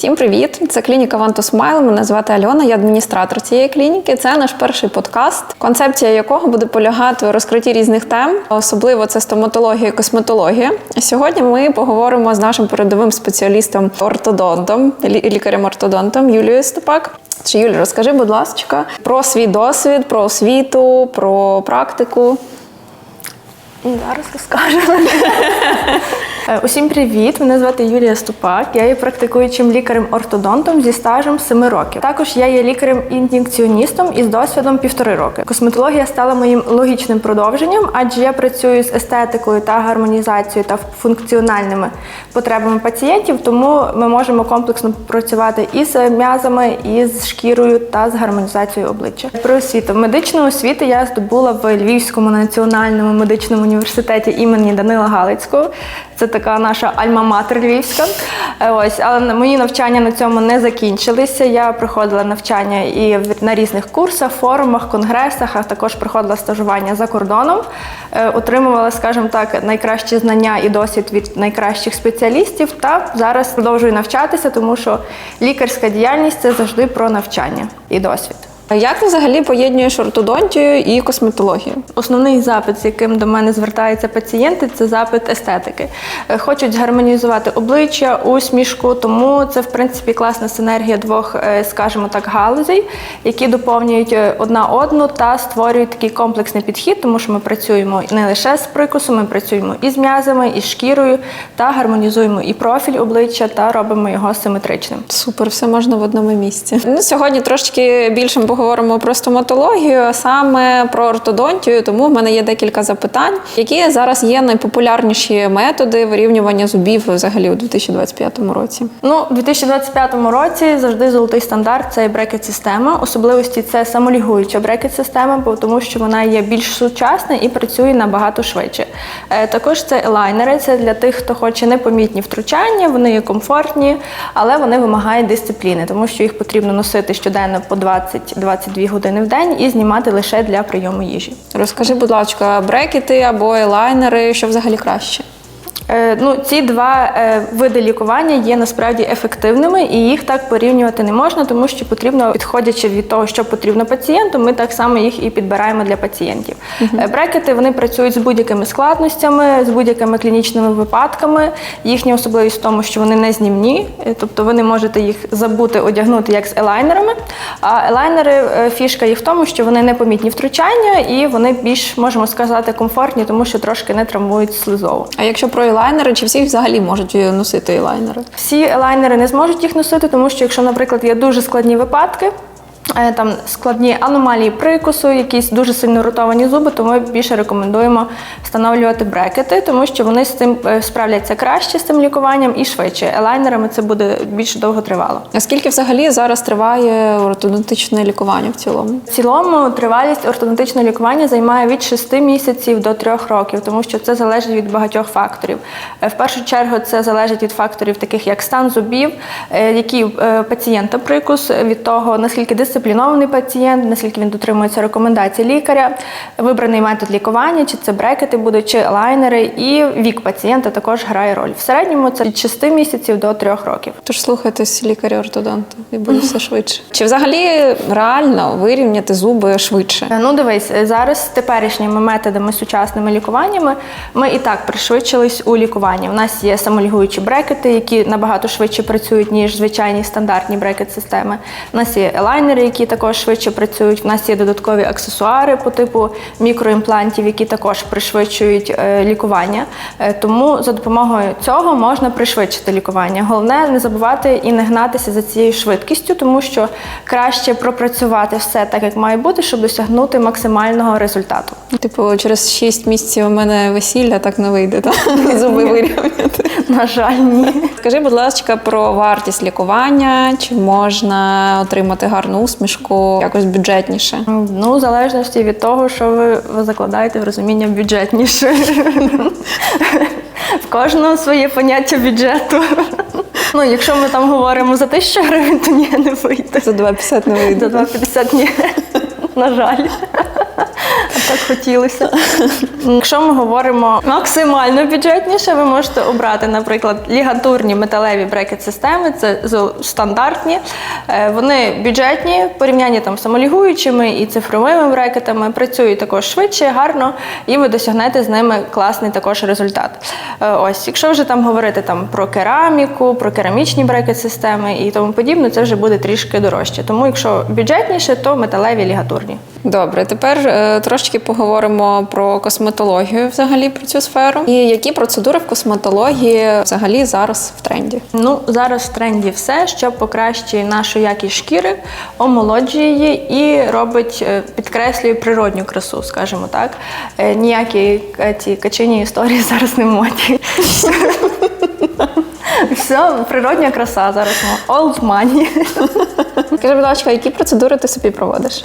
Всім привіт! Це клініка Ванту Smile. Мене звати Альона, я адміністратор цієї клініки. Це наш перший подкаст, концепція якого буде полягати у розкритті різних тем, особливо це стоматологія і косметологія. Сьогодні ми поговоримо з нашим передовим спеціалістом ортодонтом, лікарем-ортодонтом Юлією Степак. Чи Юлі, розкажи, будь ласка, про свій досвід, про освіту, про практику. Зараз розкажемо. Е, Усім привіт! Мене звати Юлія Ступак. Я є практикуючим лікарем-ортодонтом зі стажем 7 років. Також я є лікарем-ін'єкціоністом із досвідом півтори роки. Косметологія стала моїм логічним продовженням, адже я працюю з естетикою та гармонізацією та функціональними потребами пацієнтів, тому ми можемо комплексно працювати і з м'язами, і з шкірою та з гармонізацією обличчя. Про освіту медичну освіту я здобула в Львівському національному медичному університеті імені Данила Галицького. Це така наша альма-матер львівська. Е, Ось, але мої навчання на цьому не закінчилися. Я проходила навчання і на різних курсах, форумах, конгресах, а також проходила стажування за кордоном. Е, Отримувала, скажімо так, найкращі знання і досвід від найкращих спеціалістів. Та зараз продовжую навчатися, тому що лікарська діяльність це завжди про навчання і досвід. Як ти взагалі поєднуєш ортодонтію і косметологію? Основний запит, з яким до мене звертаються пацієнти, це запит естетики. Е, Хочуть згармонізувати обличчя, усмішку, тому це в принципі класна синергія двох, е, скажімо так, галузей, які доповнюють е, одна одну та створюють такий комплексний підхід, тому що ми працюємо не лише з прикусом, ми працюємо і з м'язами, і з шкірою, та гармонізуємо і профіль обличчя та робимо його симетричним. Супер, все можна в одному місці. Ну, сьогодні трошки більше поговоримо про стоматологію, а саме про ортодонтію. Тому в мене є декілька запитань, які зараз є найпопулярніші методи вирівнювання зубів взагалі у 2025 році. Ну, у 2025 році завжди золотий стандарт це брекет-система. Особливості це самолігуюча брекет-система, бо тому що вона є більш сучасна і працює набагато швидше. Е, також це елайнери, це для тих, хто хоче непомітні втручання, вони є комфортні, але вони вимагають дисципліни, тому що їх потрібно носити щоденно по 20-22 години в день і знімати лише для прийому їжі. Розкажи, будь ласка, брекети або елайнери, що взагалі краще? Е, Ну, ці два е, види лікування є насправді ефективними, і їх так порівнювати не можна, тому що потрібно, підходячи від того, що потрібно пацієнту, ми так само їх і підбираємо для пацієнтів. Е, Брекети вони працюють з будь-якими складностями, з будь-якими клінічними випадками. Їхня особливість в тому, що вони не знімні, тобто ви не можете їх забути одягнути як з елайнерами. А елайнери фішка їх в тому, що вони не помітні втручання і вони більш можемо сказати комфортні, тому що трошки не травмують слизову. А якщо про елайнери, чи всі взагалі можуть носити елайнери? Всі елайнери не зможуть їх носити, тому що якщо, наприклад, є дуже складні випадки. Е, Там складні аномалії прикусу, якісь дуже сильно ротовані зуби, то ми більше рекомендуємо встановлювати брекети, тому що вони з цим е, справляться краще з цим лікуванням і швидше. Елайнерами це буде більш довго тривало. А скільки взагалі зараз триває ортодонтичне лікування в цілому? В цілому тривалість ортодонтичного лікування займає від 6 місяців до 3 років, тому що це залежить від багатьох факторів. Е, В першу чергу це залежить від факторів, таких як стан зубів, е, пацієнта прикус, від того наскільки дисциплінований пацієнт, наскільки він дотримується рекомендацій лікаря, вибраний метод лікування, чи це брекети будуть, чи лайнери, і вік пацієнта також грає роль. В середньому це від 6 місяців до 3 років. Тож слухайтесь лікаря-ортодонта і буде все швидше. Чи взагалі реально вирівняти зуби швидше? Е, Ну, дивись, е, зараз теперішніми методами сучасними лікуваннями ми і так пришвидшились у лікуванні. У нас є самолігуючі брекети, які набагато швидше працюють, ніж звичайні стандартні брекет-системи. У нас є елайнери, які також швидше працюють. У нас є додаткові аксесуари по типу мікроімплантів, які також пришвидшують е, лікування. Е, Тому за допомогою цього можна пришвидшити лікування. Головне не забувати і не гнатися за цією швидкістю, тому що краще пропрацювати все так, як має бути, щоб досягнути максимального результату. Типу, через 6 місяців у мене весілля так не вийде, так? Зуби вирівняти. На жаль, ні. Скажи, будь ласка, про вартість лікування, чи можна отримати гарну усмішку якось бюджетніше? Ну, в залежності від того, що ви, ви закладаєте в розуміння бюджетніше. В кожного своє поняття бюджету. Ну, якщо ми там говоримо за тисячу гривень, то ні, не вийде. За 2,50 не За вийде. 2,50 ні. На жаль. Так хотілося. Якщо ми говоримо максимально бюджетніше, ви можете обрати, наприклад, лігатурні металеві брекет-системи, це стандартні. Е, Вони бюджетні, порівнянні там з самолігуючими і цифровими брекетами, працюють також швидше, гарно, і ви досягнете з ними класний також результат. Е, Ось, якщо вже там говорити там про кераміку, про керамічні брекет-системи і тому подібне, це вже буде трішки дорожче. Тому, якщо бюджетніше, то металеві лігатурні. Добре, тепер е, трошки поговоримо про косметологію взагалі про цю сферу. І які процедури в косметології взагалі зараз в тренді? Ну, зараз в тренді все, що покращує нашу якість шкіри, омолоджує її і робить, е, підкреслює природню красу, скажімо так. Е, Ніякі е, ці качині історії зараз не в моді. Все, природня краса зараз. Old money. Скажи, будь ласка, які процедури ти собі проводиш?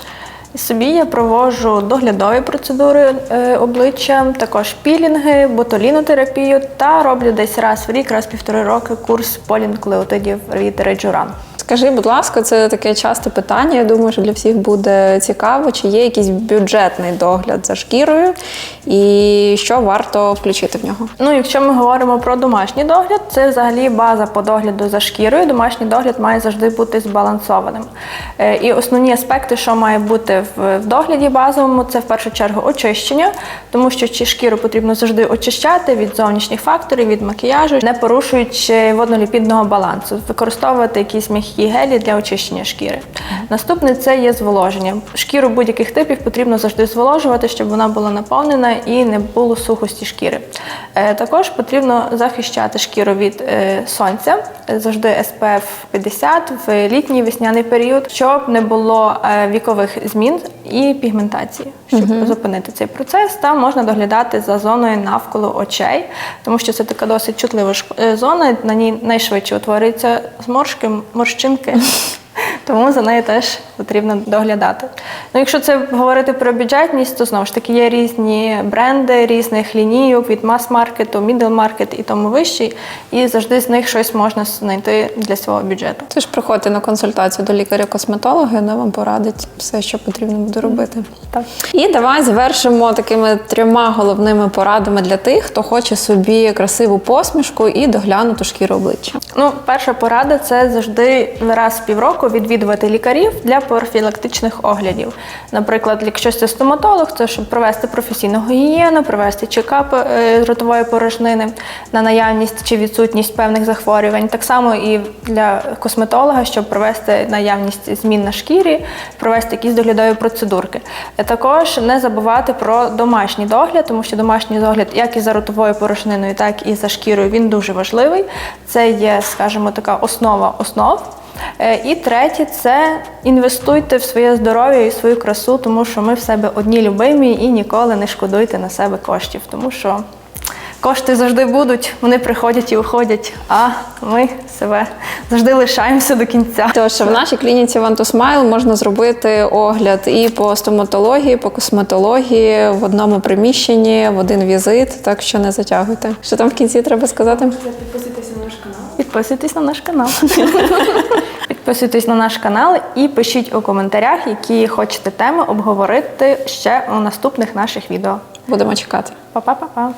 Собі я проводжу доглядові процедури е, обличчя, також пілінги, ботулінотерапію та роблю десь раз в рік, раз в півтори роки курс полінклеотидів від Реджуран. Скажи, будь ласка, це таке часте питання. Я думаю, що для всіх буде цікаво, чи є якийсь бюджетний догляд за шкірою, і що варто включити в нього. Ну, якщо ми говоримо про домашній догляд, це взагалі база по догляду за шкірою. Домашній догляд має завжди бути збалансованим. Е, І основні аспекти, що має бути в догляді базовому, це в першу чергу очищення, тому що чи шкіру потрібно завжди очищати від зовнішніх факторів, від макіяжу, не порушуючи водноліпідного балансу, використовувати якісь м'які гелі для очищення шкіри. Наступне це є зволоження. Шкіру будь-яких типів потрібно завжди зволожувати, щоб вона була наповнена і не було сухості шкіри. Е, Також потрібно захищати шкіру від е, сонця, завжди SPF 50 в літній весняний період, щоб не було е, вікових змін і пігментації, щоб зупинити цей процес. Там можна доглядати за зоною навколо очей, тому що це така досить чутлива е, зона. На ній найшвидше утворюються зморшки, морщинки. Тому за нею теж потрібно доглядати. Ну, якщо це говорити про бюджетність, то знову ж таки є різні бренди різних лінійок від мас-маркету, мідл-маркет і тому вищий, і завжди з них щось можна знайти для свого бюджету. Ти ж приходьте на консультацію до лікаря-косметолога, вона вам порадить все, що потрібно буде робити. Так. І давай завершимо такими трьома головними порадами для тих, хто хоче собі красиву посмішку і доглянуту шкіру обличчя. Ну, перша порада це завжди раз в півроку відвідувати лікарів для профілактичних оглядів. Наприклад, якщо це стоматолог, це щоб провести професійну гігієну, провести чекап е, ротової порожнини на наявність чи відсутність певних захворювань. Так само і для косметолога, щоб провести наявність змін на шкірі, провести якісь доглядові процедурки. Е, Також не забувати про домашній догляд, тому що домашній догляд, як і за ротовою порошниною, так і за шкірою, він дуже важливий. Це є, скажімо, така основа основ. Е, І третє це інвестуйте в своє здоров'я і свою красу, тому що ми в себе одні любимі і ніколи не шкодуйте на себе коштів, тому що кошти завжди будуть, вони приходять і уходять, а ми себе завжди лишаємося до кінця. Тож в нашій клініці One to Smile можна зробити огляд і по стоматології, по косметології в одному приміщенні, в один візит, так що не затягуйте. Що там в кінці треба сказати? Підписатися наш канал. Підписуйтесь на наш канал. Підписуйтесь на наш канал і пишіть у коментарях, які хочете теми обговорити ще у наступних наших відео. Будемо чекати. Па-па-па-па!